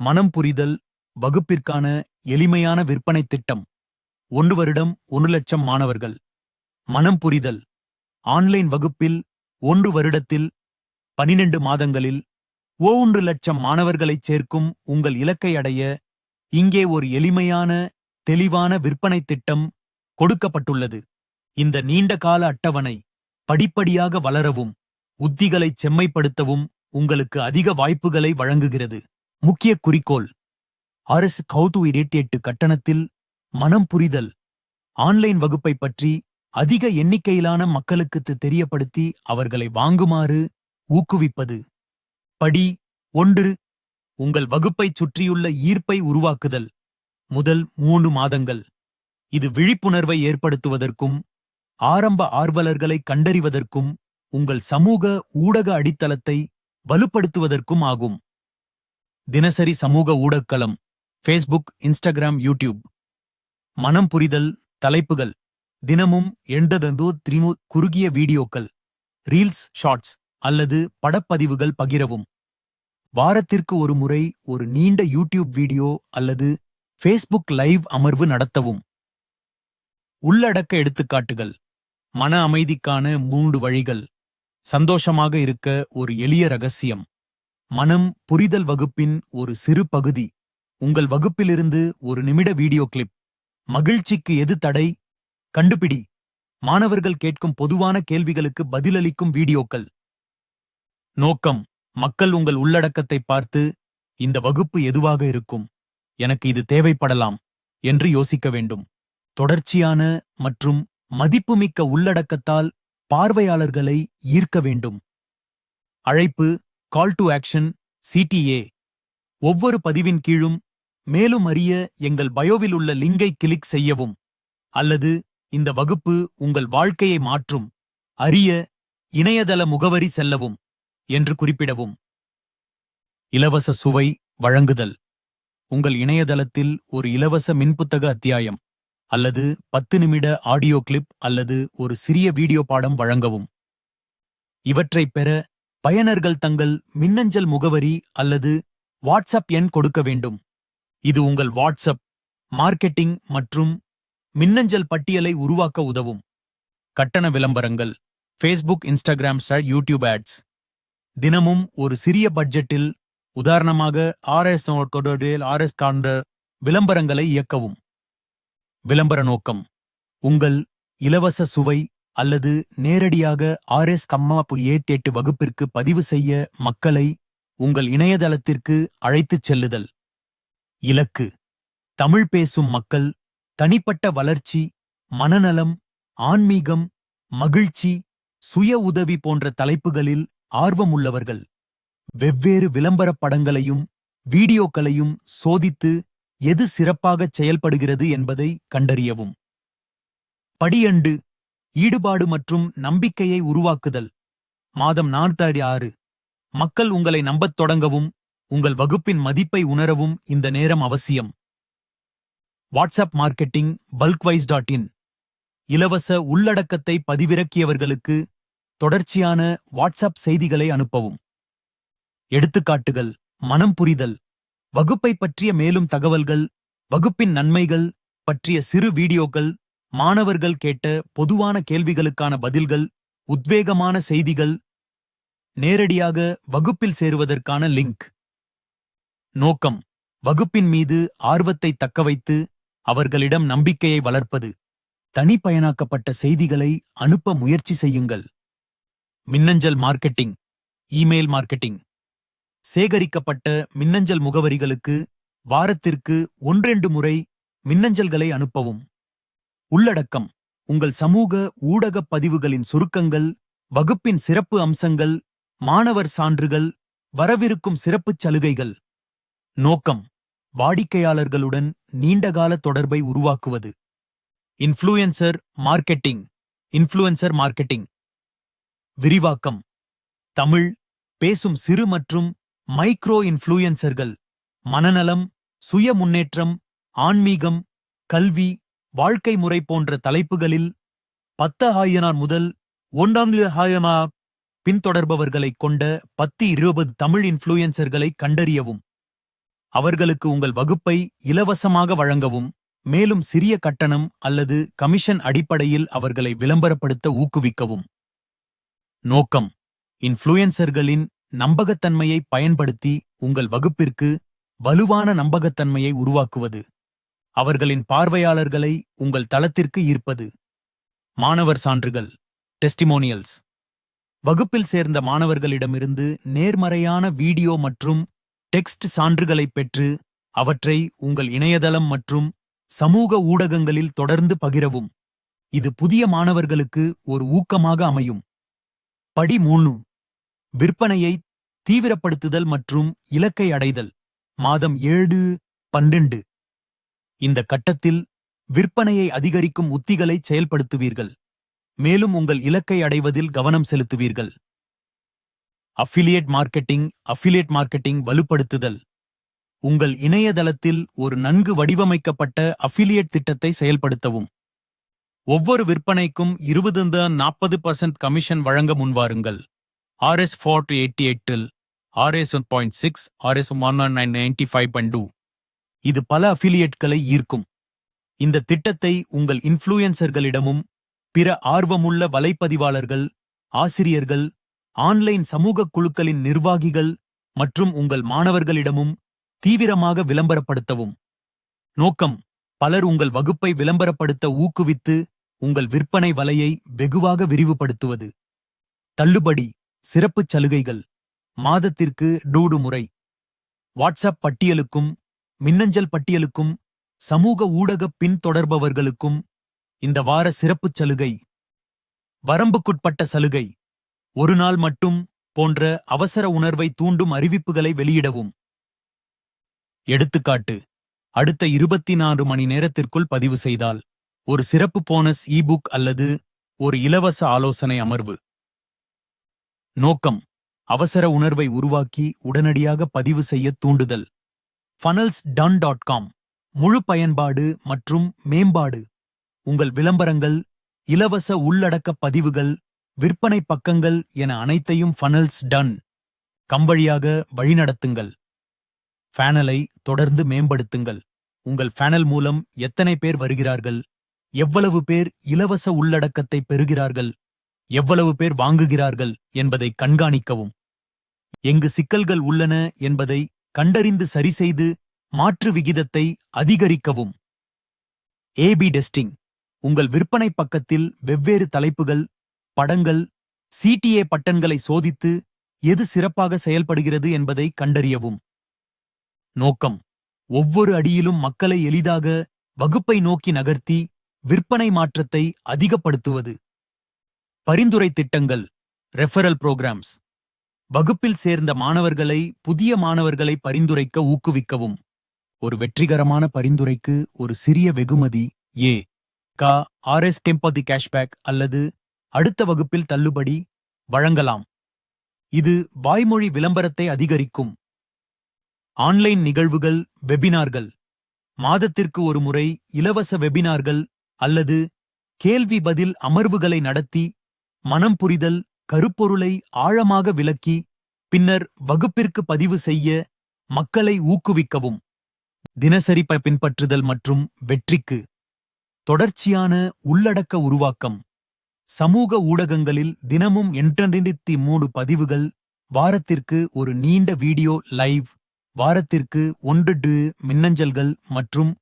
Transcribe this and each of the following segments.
மனம் புரிதல் வகுப்பிற்கான எளிமையான விற்பனை திட்டம். ஒன்று வருடம் ஒரு லட்சம் மாணவர்கள். மனம் புரிதல். ஆன்லைன் வகுப்பில் ஒன்று வருடத்தில் பனிரெண்டு மாதங்களில் ஒன்று லட்சம் மாணவர்களைச் சேர்க்கும் உங்கள் இலக்கை அடைய இங்கே ஒரு எளிமையான தெளிவான விற்பனை திட்டம் கொடுக்கப்பட்டுள்ளது. இந்த நீண்ட கால அட்டவணை படிப்படியாக வளரவும் உத்திகளைச் செம்மைப்படுத்தவும் உங்களுக்கு அதிக வாய்ப்புகளை வழங்குகிறது. முக்கிய குறிக்கோள். அரசு கௌது எட்டு கட்டணத்தில் மனம் புரிதல். ஆன்லைன் வகுப்பை பற்றி அதிக எண்ணிக்கையிலான மக்களுக்கு தெரியப்படுத்தி அவர்களை வாங்குமாறு ஊக்குவிப்பது. படி ஒன்று உங்கள் வகுப்பைச் சுற்றியுள்ள ஈர்ப்பை உருவாக்குதல். முதல் மூன்று மாதங்கள். இது விழிப்புணர்வை ஏற்படுத்துவதற்கும் ஆரம்ப ஆர்வலர்களை கண்டறிவதற்கும் உங்கள் சமூக ஊடக அடித்தளத்தை வலுப்படுத்துவதற்கும் ஆகும். தினசரி சமூக ஊடகக்களம் ஃபேஸ்புக் இன்ஸ்டாகிராம் யூடியூப் மனம் புரிதல் தலைப்புகள். தினமும் எண்டதந்தோ திரிமு குறுகிய வீடியோக்கள் ரீல்ஸ் ஷார்ட்ஸ் அல்லது படப்பதிவுகள் பகிரவும். வாரத்திற்கு ஒரு முறை ஒரு நீண்ட யூடியூப் வீடியோ அல்லது ஃபேஸ்புக் லைவ் அமர்வு நடத்தவும். உள்ளடக்க எடுத்துக்காட்டுகள். மன அமைதிக்கான மூன்று வழிகள். சந்தோஷமாக இருக்க ஒரு எளிய ரகசியம். மனம் புரிதல் வகுப்பின் ஒரு சிறு பகுதி. உங்கள் வகுப்பிலிருந்து ஒரு நிமிட வீடியோ கிளிப். மகிழ்ச்சிக்கு எது தடை? கண்டுபிடி. மாணவர்கள் கேட்கும் பொதுவான கேள்விகளுக்கு பதிலளிக்கும் வீடியோக்கள். நோக்கம். மக்கள் உங்கள் உள்ளடக்கத்தை பார்த்து இந்த வகுப்பு எதுவாக இருக்கும்? எனக்கு இது தேவைப்படலாம் என்று யோசிக்க வேண்டும். தொடர்ச்சியான மற்றும் மதிப்புமிக்க உள்ளடக்கத்தால் பார்வையாளர்களை ஈர்க்க வேண்டும். அழைப்பு கால் டு ஆக்ஷன் சிடிஏ ஒவ்வொரு பதிவின் கீழும் மேலும் அறிய எங்கள் பயோவில் உள்ள லிங்கை கிளிக் செய்யவும். அல்லது இந்த வகுப்பு உங்கள் வாழ்க்கையை மாற்றும். அறிய இணையதள முகவரி செல்லவும் என்று குறிப்பிடவும். இலவச சுவை வழங்குதல். உங்கள் இணையதளத்தில் ஒரு இலவச மின்புத்தக அத்தியாயம் அல்லது பத்து நிமிட ஆடியோ கிளிப் அல்லது ஒரு சிறிய வீடியோ பாடம் வழங்கவும். இவற்றைப் பெற பயனர்கள் தங்கள் மின்னஞ்சல் முகவரி அல்லது வாட்ஸ்அப் எண் கொடுக்க வேண்டும். இது உங்கள் வாட்ஸ்அப் மார்க்கெட்டிங் மற்றும் மின்னஞ்சல் பட்டியலை உருவாக்க உதவும். கட்டண விளம்பரங்கள் ஃபேஸ்புக் இன்ஸ்டாகிராம் யூடியூப் ஆட்ஸ் தினமும் ஒரு சிறிய பட்ஜெட்டில் உதாரணமாக ஆர்எஸ் ஆர்எஸ் காண்ட விளம்பரங்களை இயக்கவும். விளம்பர நோக்கம் உங்கள் இலவச சுவை அல்லது நேரடியாக ஆர்எஸ் கம்மா எட்டு வகுப்பிற்கு பதிவு செய்ய மக்களை உங்கள் இணையதளத்திற்கு அழைத்துச் செல்லுதல். இலக்கு. தமிழ் பேசும் மக்கள் தனிப்பட்ட வளர்ச்சி மனநலம் ஆன்மீகம் மகிழ்ச்சி சுய உதவி போன்ற தலைப்புகளில் ஆர்வமுள்ளவர்கள். வெவ்வேறு விளம்பரப் படங்களையும் வீடியோக்களையும் சோதித்து எது சிறப்பாகச் செயல்படுகிறது என்பதை கண்டறியவும். படியண்டு. ஈடுபாடு மற்றும் நம்பிக்கையை உருவாக்குதல். மாதம் நான்காயிரத்தி ஆறு. மக்கள் உங்களை நம்பத் தொடங்கவும் உங்கள் வகுப்பின் மதிப்பை உணரவும் இந்த நேரம் அவசியம். WhatsApp marketing Bulkwise dot in. இலவச உள்ளடக்கத்தை பதிவிறக்கியவர்களுக்கு தொடர்ச்சியான வாட்ஸ்அப் செய்திகளை அனுப்பவும். எடுத்துக்காட்டுகள் மனம் புரிதல். வகுப்பை பற்றிய மேலும் தகவல்கள் வகுப்பின் நன்மைகள் பற்றிய சிறு வீடியோக்கள் மாணவர்கள் கேட்ட பொதுவான கேள்விகளுக்கான பதில்கள் உத்வேகமான செய்திகள் நேரடியாக வகுப்பில் சேருவதற்கான லிங்க். நோக்கம் வகுப்பின் மீது ஆர்வத்தை தக்கவைத்து அவர்களிடம் நம்பிக்கையை வளர்ப்பது. தனிப்பயனாக்கப்பட்ட செய்திகளை அனுப்ப முயற்சி செய்யுங்கள். மின்னஞ்சல் மார்க்கெட்டிங் இமெயில் மார்க்கெட்டிங். சேகரிக்கப்பட்ட மின்னஞ்சல் முகவரிகளுக்கு வாரத்திற்கு ஒன்றெண்டு முறை மின்னஞ்சல்களை அனுப்பவும். உள்ளடக்கம். உங்கள் சமூக ஊடகப் பதிவுகளின் சுருக்கங்கள் வகுப்பின் சிறப்பு அம்சங்கள் மாணவர் சான்றுகள் வரவிருக்கும் சிறப்புச் சலுகைகள். நோக்கம். வாடிக்கையாளர்களுடன் நீண்டகால தொடர்பை உருவாக்குவது. Influencer marketing. Influencer marketing. விரிவாக்கம். தமிழ் பேசும் சிறு மற்றும் மைக்ரோ இன்ஃப்ளூயன்சர்கள். மனநலம் சுய முன்னேற்றம் ஆன்மீகம் கல்வி வாழ்க்கை முறை போன்ற தலைப்புகளில் பத்த ஆயனார் முதல் ஒன்றாம் ஹாயனா பின்தொடர்பவர்களைக் கொண்ட பத்து இருபது தமிழ் இன்ஃப்ளூயன்சர்களை கண்டறியவும் அவர்களுக்கு உங்கள் வகுப்பை இலவசமாக வழங்கவும் மேலும் சிறிய கட்டணம் அல்லது கமிஷன் அடிப்படையில் அவர்களை விளம்பரப்படுத்த ஊக்குவிக்கவும். நோக்கம் இன்ஃப்ளூயன்சர்களின் நம்பகத்தன்மையை பயன்படுத்தி உங்கள் வகுப்பிற்கு வலுவான நம்பகத்தன்மையை உருவாக்குவது. அவர்களின் பார்வையாளர்களை உங்கள் தளத்திற்கு ஈர்ப்பது. மாணவர் சான்றுகள் டெஸ்டிமோனியல்ஸ் வகுப்பில் சேர்ந்த மாணவர்களிடமிருந்து நேர்மறையான வீடியோ மற்றும் டெக்ஸ்ட் சான்றுகளை பெற்று அவற்றை உங்கள் இணையதளம் மற்றும் சமூக ஊடகங்களில் தொடர்ந்து பகிரவும். இது புதிய மாணவர்களுக்கு ஒரு ஊக்கமாக அமையும். படி மூணு விற்பனையை தீவிரப்படுத்துதல் மற்றும் இலக்கை அடைதல். மாதம் ஏழு பன்னெண்டு இந்த கட்டத்தில் விற்பனையை அதிகரிக்கும் உத்திகளை செயல்படுத்துவீர்கள். மேலும் உங்கள் இலக்கை அடைவதில் கவனம் செலுத்துவீர்கள். அஃபிலியேட் மார்க்கெட்டிங் அஃபிலியேட் மார்க்கெட்டிங் வலுப்படுத்துதல். உங்கள் இணையதளத்தில் ஒரு நன்கு வடிவமைக்கப்பட்ட அஃபிலியேட் திட்டத்தை செயல்படுத்தவும். ஒவ்வொரு விற்பனைக்கும் இருபது நாற்பது பர்சன்ட் கமிஷன் வழங்க முன்வாருங்கள் ஆர்எஸ் ஃபோர் டு எயிட்டி எயிட்டில் RS one point six RS one nine ninety five fund two இது பல அஃபிலியேட்களை ஈர்க்கும். இந்த திட்டத்தை உங்கள் இன்ஃப்ளூயன்சர்களிடமும் பிற ஆர்வமுள்ள வலைப்பதிவாளர்கள் ஆசிரியர்கள் ஆன்லைன் சமூக குழுக்களின் நிர்வாகிகள் மற்றும் உங்கள் மாணவர்களிடமும் தீவிரமாக விளம்பரப்படுத்தவும். நோக்கம் பலர் உங்கள் வகுப்பை விளம்பரப்படுத்த ஊக்குவித்து உங்கள் விற்பனை வலையை வெகுவாக விரிவுபடுத்துவது. தள்ளுபடி சிறப்புச் சலுகைகள் மாதத்திற்கு டூடு முறை வாட்ஸ்அப் பட்டியலுக்கும் மின்னஞ்சல் பட்டியலுக்கும் சமூக ஊடக பின்தொடர்பவர்களுக்கும் இந்த வார சிறப்புச் சலுகை. வரம்புக்குட்பட்ட சலுகை. ஒரு நாள் மட்டும் போன்ற அவசர உணர்வை தூண்டும் அறிவிப்புகளை வெளியிடவும். எடுத்துக்காட்டு அடுத்த இருபத்தி நான்கு மணி நேரத்திற்குள் பதிவு செய்தால் ஒரு சிறப்பு போனஸ் இபுக் அல்லது ஒரு இலவச ஆலோசனை அமர்வு. நோக்கம் அவசர உணர்வை உருவாக்கி உடனடியாக பதிவு செய்ய தூண்டுதல். ஃபனல்ஸ் டன் டாட் காம் முழு பயன்பாடு மற்றும் மேம்பாடு. உங்கள் விளம்பரங்கள் இலவச உள்ளடக்க பதிவுகள் விற்பனை பக்கங்கள் என அனைத்தையும் ஃபனல்ஸ் டன் கம்வழியாக வழிநடத்துங்கள். ஃபேனலை தொடர்ந்து மேம்படுத்துங்கள். உங்கள் ஃபேனல் மூலம் எத்தனை பேர் வருகிறார்கள்? எவ்வளவு பேர் இலவச உள்ளடக்கத்தை பெறுகிறார்கள்? எவ்வளவு பேர் வாங்குகிறார்கள் என்பதை கண்காணிக்கவும். எங்கு சிக்கல்கள் உள்ளன என்பதை கண்டறிந்து சரிசெய்து மாற்று விகிதத்தை அதிகரிக்கவும். ஏபி டெஸ்டிங் உங்கள் விற்பனை பக்கத்தில் வெவ்வேறு தலைப்புகள் படங்கள் சிடிஏ பட்டன்களை சோதித்து எது சிறப்பாக செயல்படுகிறது என்பதை கண்டறியவும். நோக்கம். ஒவ்வொரு அடியிலும் மக்களை எளிதாக வகுப்பை நோக்கி நகர்த்தி விற்பனை மாற்றத்தை அதிகப்படுத்துவது. பரிந்துரை திட்டங்கள். ரெஃபரல் புரோகிராம்ஸ் வகுப்பில் சேர்ந்த மாணவர்களை புதிய மாணவர்களை பரிந்துரைக்க ஊக்குவிக்கவும். ஒரு வெற்றிகரமான பரிந்துரைக்கு ஒரு சிறிய வெகுமதி ஏ. கா. ஆர்எஸ் டெம்பதி கேஷ்பேக் அல்லது அடுத்த வகுப்பில் தள்ளுபடி வழங்கலாம். இது வாய்மொழி விளம்பரத்தை அதிகரிக்கும். ஆன்லைன் நிகழ்வுகள் வெபினார்கள். மாதத்திற்கு ஒரு முறை இலவச வெபினார்கள் அல்லது கேள்வி பதில் அமர்வுகளை நடத்தி மனம் புரிதல் கருப்பொருளை ஆழமாக விளக்கி பின்னர் வகுப்பிற்கு பதிவு செய்ய மக்களை ஊக்குவிக்கவும். தினசரி பின்பற்றுதல் மற்றும் வெற்றிக்கு. தொடர்ச்சியான உள்ளடக்க உருவாக்கம். சமூக ஊடகங்களில் தினமும் எண்ணித்தி மூணு பதிவுகள் வாரத்திற்கு ஒரு நீண்ட வீடியோ லைவ் வாரத்திற்கு ஒன்று டு மின்னஞ்சல்கள் மற்றும்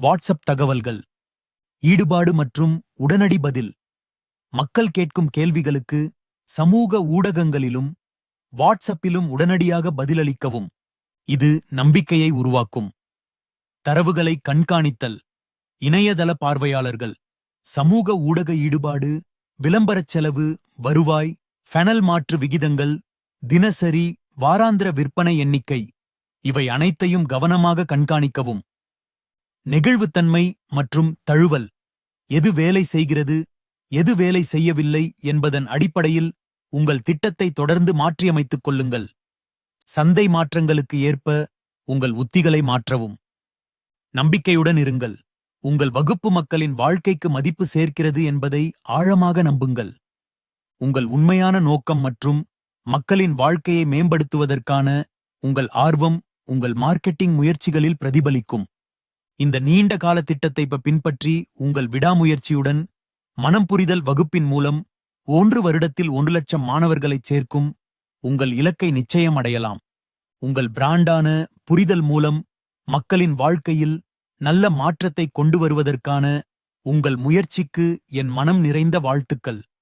வாட்ஸ்அப் தகவல்கள். ஈடுபாடு மற்றும் உடனடி பதில். மக்கள் கேட்கும் கேள்விகளுக்கு சமூக ஊடகங்களிலும் வாட்ஸ்அப்பிலும் உடனடியாக பதிலளிக்கவும். இது நம்பிக்கையை உருவாக்கும். தரவுகளை கண்காணித்தல். இணையதள பார்வையாளர்கள். சமூக ஊடக ஈடுபாடு. விளம்பரச் செலவு. வருவாய். ஃபெனல் மாற்று விகிதங்கள். தினசரி. வாராந்திர விற்பனை எண்ணிக்கை. இவை அனைத்தையும் கவனமாக கண்காணிக்கவும். நெகிழ்வுத்தன்மை மற்றும் தழுவல். எது வேலை செய்கிறது? எது வேலை செய்யவில்லை? என்பதன் அடிப்படையில் உங்கள் திட்டத்தை தொடர்ந்து மாற்றியமைத்துக் கொள்ளுங்கள். சந்தை மாற்றங்களுக்கு ஏற்ப உங்கள் உத்திகளை மாற்றவும். நம்பிக்கையுடன் இருங்கள். உங்கள் வகுப்பு மக்களின் வாழ்க்கைக்கு மதிப்பு சேர்க்கிறது என்பதை ஆழமாக நம்புங்கள். உங்கள் உண்மையான நோக்கம் மற்றும் மக்களின் வாழ்க்கையை மேம்படுத்துவதற்கான உங்கள் ஆர்வம் உங்கள் மார்க்கெட்டிங் முயற்சிகளில் பிரதிபலிக்கும். இந்த நீண்ட கால திட்டத்தை பின்பற்றி உங்கள் விடாமுயற்சியுடன் மனம் புரிதல் வகுப்பின் மூலம் ஒன்று வருடத்தில் ஒன்று லட்சம் மாணவர்களைச் சேர்க்கும் உங்கள் இலக்கை நிச்சயம் அடையலாம். உங்கள் பிராண்டான புரிதல் மூலம் மக்களின் வாழ்க்கையில் நல்ல மாற்றத்தை கொண்டு வருவதற்கான உங்கள் முயற்சிக்கு என் மனம் நிறைந்த வாழ்த்துக்கள்.